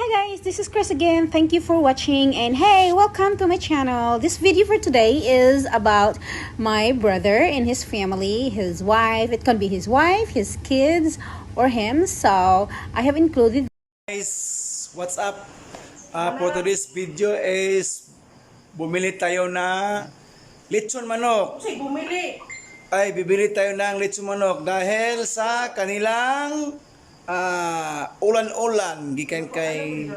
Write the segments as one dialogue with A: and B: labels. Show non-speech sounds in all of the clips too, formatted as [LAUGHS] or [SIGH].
A: Hi guys, this is Chris again. Thank you for watching and hey, welcome to my channel. This video for today is about my brother and his family, his wife. It can be his wife, his kids, or him. So I have included
B: Guys, what's up? Uh, for today's video is bumili tayo na lechon manok.
C: Kasi bumili.
B: Ay, bibili tayo ng lechon manok dahil sa kanilang ah, ulan-ulan gikan kay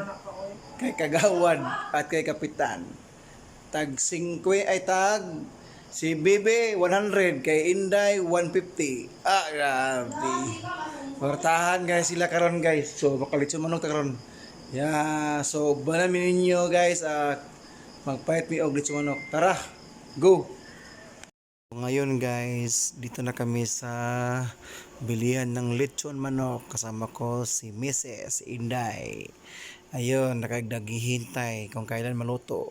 B: kay Kagawad at kay Kapitan. Tag 5 ay tag si Bebe 100 kay Inday 150. Ah, grabe. Portahan guys sila karon guys. So makalitsyon manok ta karon. Yeah, so banamin ninyo guys ah magpahit mi og manok. Tara, go. Ngayon guys, dito na kami sa bilihan ng lechon manok. Kasama ko si Mrs. Inday. Ayun, nakagdaghihintay kung kailan maluto.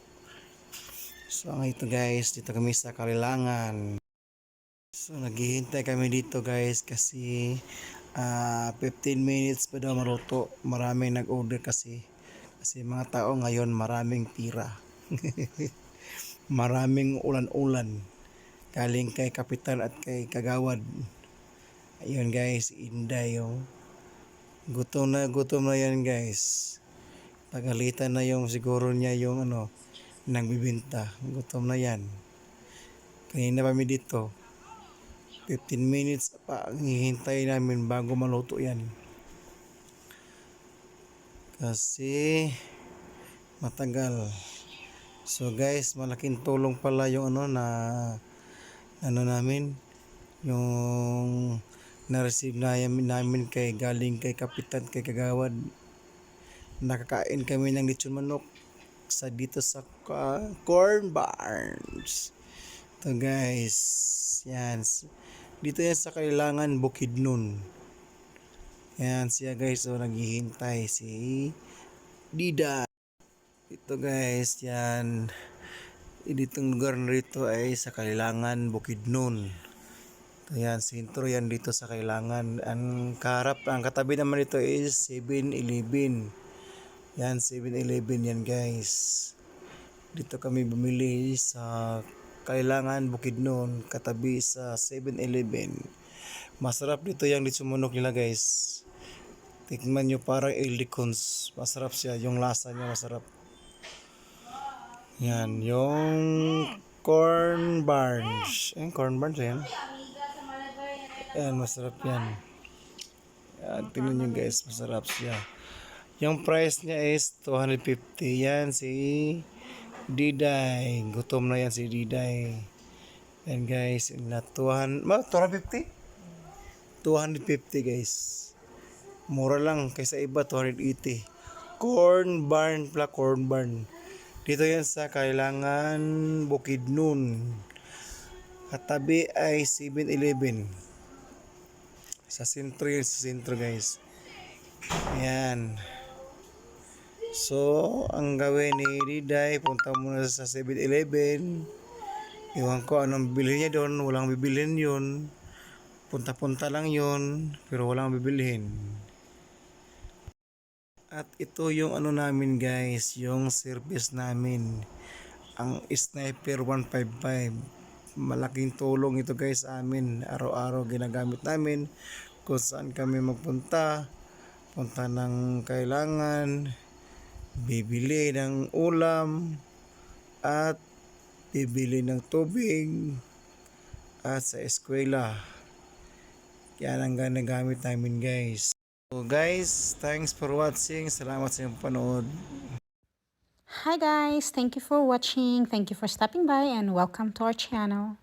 B: So ito guys, dito kami sa Kalilangan. So naghihintay kami dito guys kasi ah 15 minutes pa daw maluto. Maraming nag-order kasi. Kasi mga tao ngayon maraming pira. [LAUGHS] maraming ulan-ulan galing kay kapitan at kay kagawad. Ayun guys inday yung gutom na gutom na yan guys. Pagalitan na yung siguro niya yung ano nang bibinta gutom na yan. Kanina pa kami dito 15 minutes pa ang hihintay namin bago maluto yan. Kasi matagal. So guys malaking tulong pala yung ano na ano namin yung na-receive na namin kay galing kay kapitan kay kagawad. Nakakain kami ng lechon manok sa dito sa ka- corn barns. To guys. Yan. Dito yan sa kailangan Bukidnon yan siya guys. So naghihintay si Dida. Ito guys. Yan ditong lugar na rito ay sa Kailangan, Bukidnon. Ito yan, sentro yan dito sa Kailangan. Ang karap, ang katabi naman dito is 7-Eleven. Yan, 7-Eleven yan guys. Dito kami bumili sa Kailangan, Bukidnon, katabi sa 7-Eleven. Masarap dito yung litsumunok nila guys. Tikman nyo parang ilikons. Masarap siya, yung lasa niya masarap. Yan, yung corn barns. Yan, corn barns yan. Yan, masarap yan. Yan, tingnan nyo guys, masarap siya. Yung price niya is 250. Yan, si Diday. Gutom na yan si Diday. Yan guys, na 200, ma, 250? 250 guys. Mura lang kaysa iba 280. Corn barn pala, corn barn. Dito yan sa kailangan Bukidnon. Katabi ay 7-Eleven. Sa sentro yun, sa sentro guys. Ayan. So, ang gawin ni Diday, punta muna sa 7-Eleven. Iwan ko anong bibilhin niya doon. Walang bibilhin yun. Punta-punta lang yun. Pero walang bibilhin. At ito yung ano namin guys, yung service namin. Ang Sniper 155. Malaking tulong ito guys amin. Araw-araw ginagamit namin kung saan kami magpunta. Punta ng kailangan, bibili ng ulam, at bibili ng tubig, at sa eskwela. Yan ang ginagamit namin guys. So guys, thanks for watching. Salamat sa inyong panood.
A: Hi guys, thank you for watching. Thank you for stopping by and welcome to our channel.